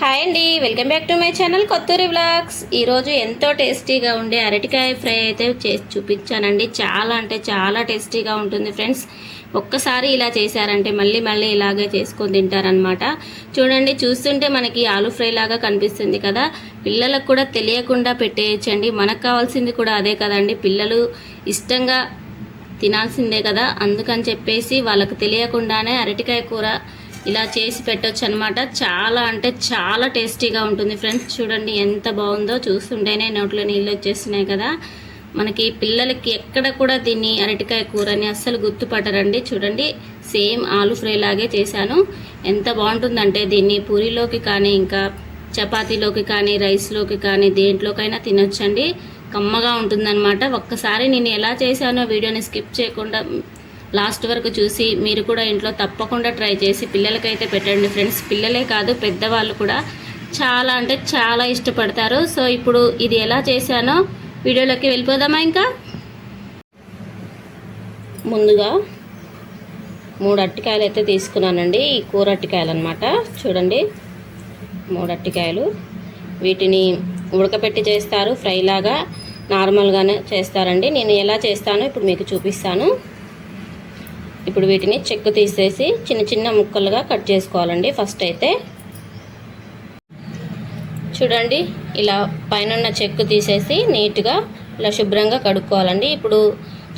Hi అండి welcome back to my channel Kothuri vlogs. ఈరోజు ఎంతో టేస్టీగా ఉండే అరటికాయ ఫ్రై అయితే చేసి చూపించానండి. చాలా అంటే చాలా టేస్టీగా ఉంటుంది ఫ్రెండ్స్. ఒక్కసారి ఇలా చేశారంటే మళ్ళీ మళ్ళీ ఇలాగే చేసుకొని తింటారనమాట చూడండి చూస్తుంటే మనకి ఆలు ఫ్రై లాగా కనిపిస్తుంది కదా. పిల్లలకు కూడా తెలియకుండా పెట్టేయచ్చండి. మనకు కావాల్సింది కూడా అదే కదండి. పిల్లలు ఇష్టంగా తినాల్సిందే కదా. అందుకని చెప్పేసి వాళ్ళకు తెలియకుండానే అరటికాయ కూర ఇలా చేసి పెట్టొచ్చు అనమాట చాలా అంటే చాలా టేస్టీగా ఉంటుంది ఫ్రెండ్స్. చూడండి ఎంత బాగుందో చూస్తుంటేనే నోట్లో నీళ్ళు వచ్చేస్తున్నాయి కదా. మనకి పిల్లలకి ఎక్కడ కూడా దీన్ని అరటికాయ కూరని అస్సలు గుర్తుపట్టరండి. చూడండి సేమ్ ఆలు ఫ్రై లాగే చేశాను. ఎంత బాగుంటుందంటే దీన్ని పూరిలోకి కానీ ఇంకా చపాతీలోకి కానీ రైస్లోకి కానీ దేంట్లోకైనా తినొచ్చండి. కమ్మగా ఉంటుందన్నమాట. ఒక్కసారి నేను ఎలా చేశానో వీడియోని స్కిప్ చేయకుండా లాస్ట్ వరకు చూసి మీరు కూడా ఇంట్లో తప్పకుండా ట్రై చేసి పిల్లలకైతే పెట్టండి ఫ్రెండ్స్. పిల్లలే కాదు పెద్దవాళ్ళు కూడా చాలా అంటే చాలా ఇష్టపడతారు. సో ఇప్పుడు ఇది ఎలా చేశానో వీడియోలోకి వెళ్ళిపోదామా ఇంకా? ముందుగా మూడు అట్టికాయలు అయితే తీసుకున్నానండి. ఈ కూర అట్టికాయలు అనమాట చూడండి మూడు అట్టికాయలు. వీటిని ఉడకపెట్టి చేస్తారు. ఫ్రైలాగా నార్మల్గానే చేస్తారండి. నేను ఎలా చేస్తానో ఇప్పుడు మీకు చూపిస్తాను. ఇప్పుడు వీటిని చెక్కు తీసేసి చిన్న చిన్న ముక్కలుగా కట్ చేసుకోవాలండి. ఫస్ట్ అయితే చూడండి ఇలా పైన చెక్కు తీసేసి నీట్గా ఇలా శుభ్రంగా కడుక్కోవాలండి. ఇప్పుడు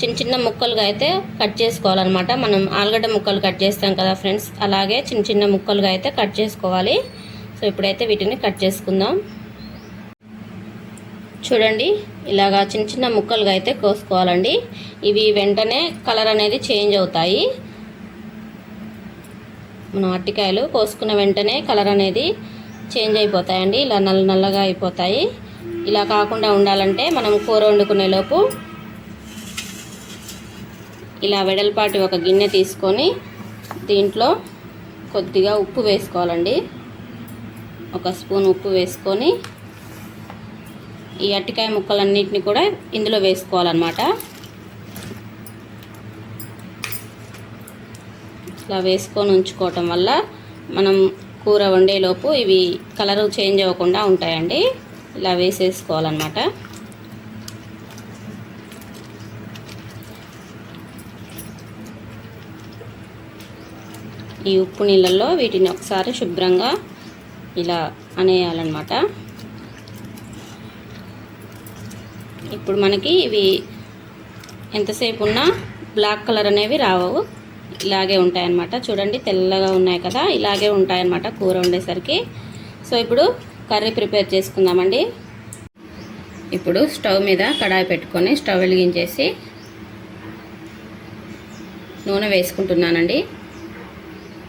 చిన్న చిన్న ముక్కలుగా అయితే కట్ చేసుకోవాలన్నమాట. మనం ఆలుగడ్డ ముక్కలు కట్ చేస్తాం కదా ఫ్రెండ్స్ అలాగే చిన్న చిన్న ముక్కలుగా అయితే కట్ చేసుకోవాలి. సో ఇప్పుడైతే వీటిని కట్ చేసుకుందాం. చూడండి ఇలాగా చిన్న చిన్న ముక్కలుగా అయితే కోసుకోవాలండి. ఇవి వెంటనే కలర్ అనేది చేంజ్ అవుతాయి. మనం అరటికాయలు కోసుకున్న వెంటనే కలర్ అనేది చేంజ్ అయిపోతాయండి. ఇలా నల్ల నల్లగా అయిపోతాయి. ఇలా కాకుండా ఉండాలంటే మనం కూర వండుకునేలోపు ఇలా వెడల్పాటి ఒక గిన్నె తీసుకొని దీంట్లో కొద్దిగా ఉప్పు వేసుకోవాలండి. ఒక స్పూన్ ఉప్పు వేసుకొని ఈ అట్టికాయ ముక్కలన్నిటిని కూడా ఇందులో వేసుకోవాలన్నమాట. ఇట్లా వేసుకొని ఉంచుకోవటం వల్ల మనం కూర వండేలోపు ఇవి కలరు చేంజ్ అవ్వకుండా ఉంటాయండి. ఇలా వేసేసుకోవాలన్నమాట. ఈ ఉప్పు నీళ్ళల్లో వీటిని ఒకసారి శుభ్రంగా ఇలా అనేయాలన్నమాట. ఇప్పుడు మనకి ఇవి ఎంతసేపు ఉన్నా బ్లాక్ కలర్ అనేవి రావు ఇలాగే ఉంటాయన్నమాట. చూడండి తెల్లగా ఉన్నాయి కదా. ఇలాగే ఉంటాయన్నమాట కూర వండేసరికి. సో ఇప్పుడు కర్రీ ప్రిపేర్ చేసుకుందామండి. ఇప్పుడు స్టవ్ మీద కడాయి పెట్టుకొని స్టవ్ వెలిగించేసి నూనె వేసుకుంటున్నానండి.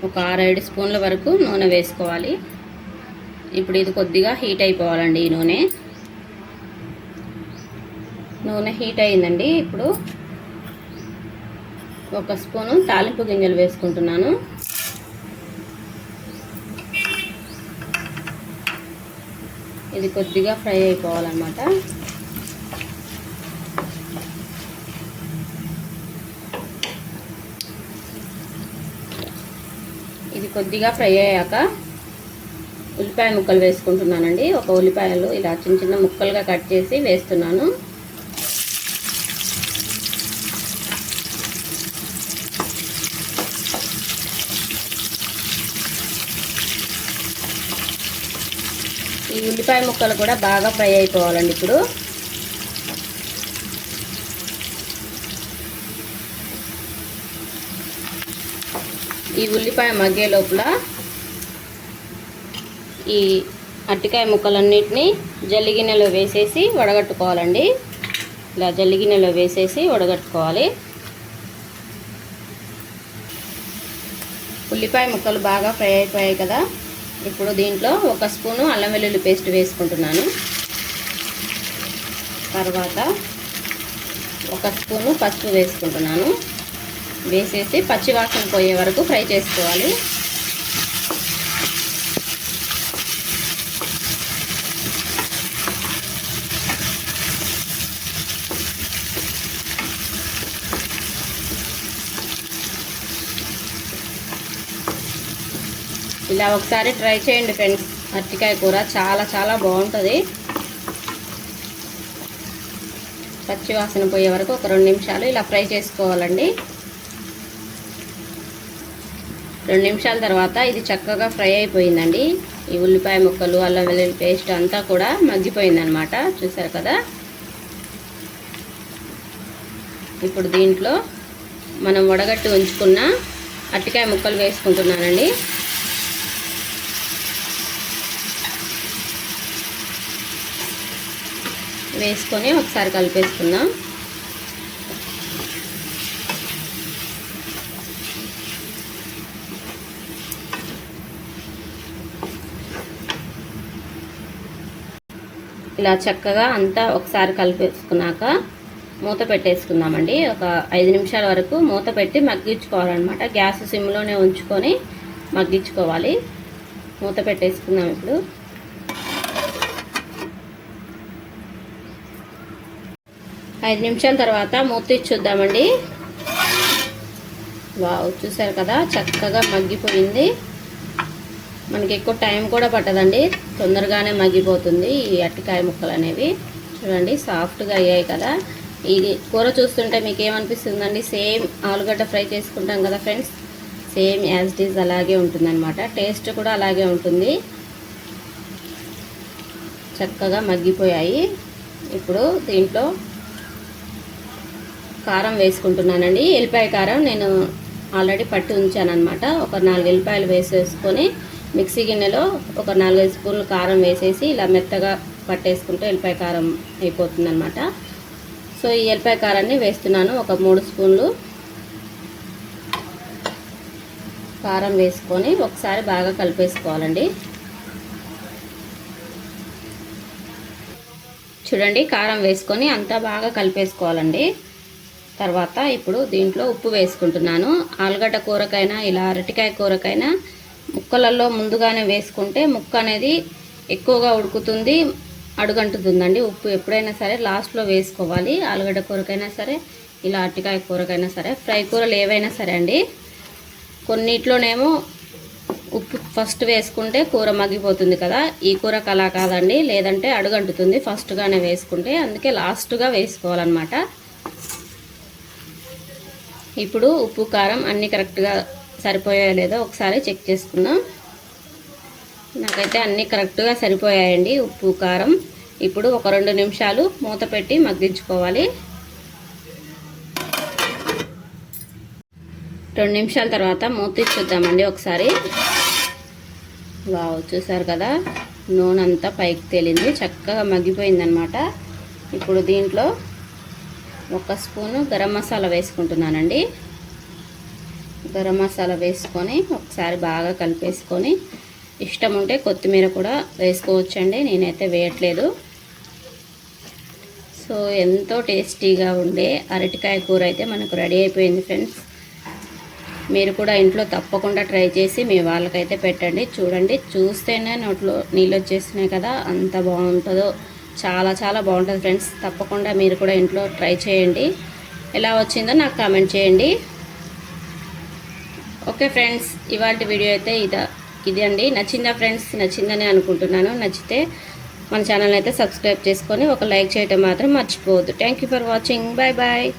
ఒక ఆరేడు స్పూన్ల వరకు నూనె వేసుకోవాలి. ఇప్పుడు ఇది కొద్దిగా హీట్ అయిపోవాలండి ఈ నూనె. నూనె హీట్ అయిందండి ఇప్పుడు ఒక స్పూను తాలింపు గింజలు వేసుకుంటున్నాను. ఇది కొద్దిగా ఫ్రై అయిపోవాలన్నమాట. ఇది కొద్దిగా ఫ్రై అయ్యాక ఉల్లిపాయ ముక్కలు వేసుకుంటున్నానండి. ఒక ఉల్లిపాయలు ఇలా చిన్న చిన్న ముక్కలుగా కట్ చేసి వేస్తున్నాను. ఉల్లిపాయ ముక్కలు కూడా బాగా ఫ్రై అయిపోవాలండి ఇప్పుడు. ఈ ఉల్లిపాయ మగ్గే లోపల ఈ అట్టికాయ ముక్కలన్నిటిని జల్లిగిన్నెలో వేసేసి వడగట్టుకోవాలండి. ఇలా జల్లిగిన్నెలో వేసేసి వడగట్టుకోవాలి. ఉల్లిపాయ ముక్కలు బాగా ఫ్రై అయిపోయాయి కదా. ఇప్పుడు దీంట్లో ఒక స్పూను అల్లం వెల్లుల్లి పేస్ట్ వేసుకుంటున్నాను. తర్వాత ఒక స్పూను పసుపు వేసుకుంటున్నాను. వేసేసి పచ్చివాసన పోయే వరకు ఫ్రై చేసుకోవాలి. ఇలా ఒకసారి ట్రై చేయండి ఫ్రెండ్స్. అరటికాయ కూర చాలా చాలా బాగుంటుంది. పచ్చి వాసన పోయే వరకు ఒక రెండు నిమిషాలు ఇలా ఫ్రై చేసుకోవాలండి. రెండు నిమిషాల తర్వాత ఇది చక్కగా ఫ్రై అయిపోయిందండి. ఈ ఉల్లిపాయ ముక్కలు అల్లం వెల్లుల్లి పేస్ట్ అంతా కూడా మగ్గిపోయిందనమాట చూసారు కదా? ఇప్పుడు దీంట్లో మనం వడగట్టి ఉంచుకున్న అట్టికాయ ముక్కలు వేసుకుంటున్నానండి. వేసుకొని ఒకసారి కలిపేసుకుందాం. ఇలా చక్కగా అంతా ఒకసారి కలిపేసుకున్నాక మూత పెట్టేసుకుందామండి. ఒక ఐదు నిమిషాల వరకు మూత పెట్టి మగ్గించుకోవాలన్నమాట. గ్యాస్ సిమ్లోనే ఉంచుకొని మగ్గించుకోవాలి. మూత పెట్టేసుకుందాం ఇప్పుడు. ఐదు నిమిషాల తర్వాత మూత తీసి చూద్దామండి. వావ్ చూసారు కదా? చక్కగా మగ్గిపోయింది. మనకి ఎక్కువ టైం కూడా పట్టదండి. తొందరగానే మగ్గిపోతుంది ఈ అట్టికాయ ముక్కలు అనేవి. చూడండి సాఫ్ట్గా అయ్యాయి కదా. ఇది కూర చూస్తుంటే మీకు ఏమనిపిస్తుందండి? సేమ్ ఆలుగడ్డ ఫ్రై చేసుకుంటాం కదా friends? Same as it is అలాగే ఉంటుందన్నమాట. టేస్ట్ కూడా అలాగే ఉంటుంది. చక్కగా మగ్గిపోయాయి. ఇప్పుడు దీంట్లో కారం వేసుకుంటున్నానండి. ఎల్లిపాయ కారం నేను ఆల్రెడీ పట్టి ఉంచానమాట ఒక నాలుగు ఎల్లిపాయలు వేసేసుకొని మిక్సీ గిన్నెలో ఒక నాలుగైదు స్పూన్లు కారం వేసేసి ఇలా మెత్తగా పట్టేసుకుంటే ఎల్లిపాయ కారం అయిపోతుందన్నమాట. సో ఈ ఎల్లిపాయ కారాన్ని వేస్తున్నాను. ఒక మూడు స్పూన్లు కారం వేసుకొని ఒకసారి బాగా కలిపేసుకోవాలండి. చూడండి కారం వేసుకొని అంతా బాగా కలిపేసుకోవాలండి. తర్వాత ఇప్పుడు దీంట్లో ఉప్పు వేసుకుంటున్నాను. ఆలుగడ్డ కూరకైనా ఇలా అరటికాయ కూరకైనా ముక్కలలో ముందుగానే వేసుకుంటే ముక్క అనేది ఎక్కువగా ఉడుకుతుంది అడుగంటుతుందండి ఉప్పు. ఎప్పుడైనా సరే లాస్ట్లో వేసుకోవాలి. ఆలుగడ్డ కూరకైనా సరే ఇలా అరటికాయ కూరకైనా సరే ఫ్రై కూరలు ఏవైనా సరే అండి. కొన్నిట్లోనేమో ఉప్పు ఫస్ట్ వేసుకుంటే కూర మగ్గిపోతుంది కదా. ఈ కూరకు అలా కాదండి. లేదంటే అడుగంటుతుంది ఫస్ట్గానే వేసుకుంటే. అందుకే లాస్ట్గా వేసుకోవాలన్నమాట. ఇప్పుడు ఉప్పు కారం అన్నీ కరెక్ట్గా సరిపోయాయో లేదో ఒకసారి చెక్ చేసుకుందాం. నాకైతే అన్నీ కరెక్ట్గా సరిపోయాయండి ఉప్పు కారం. ఇప్పుడు ఒక రెండు నిమిషాలు మూత పెట్టి మగ్గించుకోవాలి. రెండు నిమిషాల తర్వాత మూత చూద్దామండి ఒకసారి. వావ్ చూసారు కదా? నూనె అంతా పైకి తేలింది చక్కగా మగ్గిపోయిందనమాట ఇప్పుడు దీంట్లో ఒక స్పూను గరం మసాలా వేసుకుంటున్నానండి. గరం మసాలా వేసుకొని ఒకసారి బాగా కలిపేసుకొని ఇష్టం ఉంటే కొత్తిమీర కూడా వేసుకోవచ్చండి నేనైతే వేయట్లేదు. సో ఎంతో టేస్టీగా ఉండే అరటికాయ కూర అయితే మనకు రెడీ అయిపోయింది ఫ్రెండ్స్. మీరు కూడా ఇంట్లో తప్పకుండా ట్రై చేసి మీ వాళ్ళకైతే పెట్టండి చూడండి. చూస్తేనే నోట్లో నీళ్ళు వచ్చేసినాయి కదా అంత బాగుంటుందో. చాలా చాలా బాగుంటుంది ఫ్రెండ్స్. తప్పకుండా మీరు కూడా ఇంట్లో ట్రై చేయండి. ఎలా వచ్చిందో నాకు కామెంట్ చేయండి. ఓకే ఫ్రెండ్స్ ఇవాళ వీడియో అయితే ఇదా ఇది అండి. నచ్చిందా ఫ్రెండ్స్? నచ్చిందని అనుకుంటున్నాను. నచ్చితే మన ఛానల్ అయితే సబ్స్క్రైబ్ చేసుకొని ఒక లైక్ చేయటం మాత్రం మర్చిపోవద్దు. Thank for watching bye bye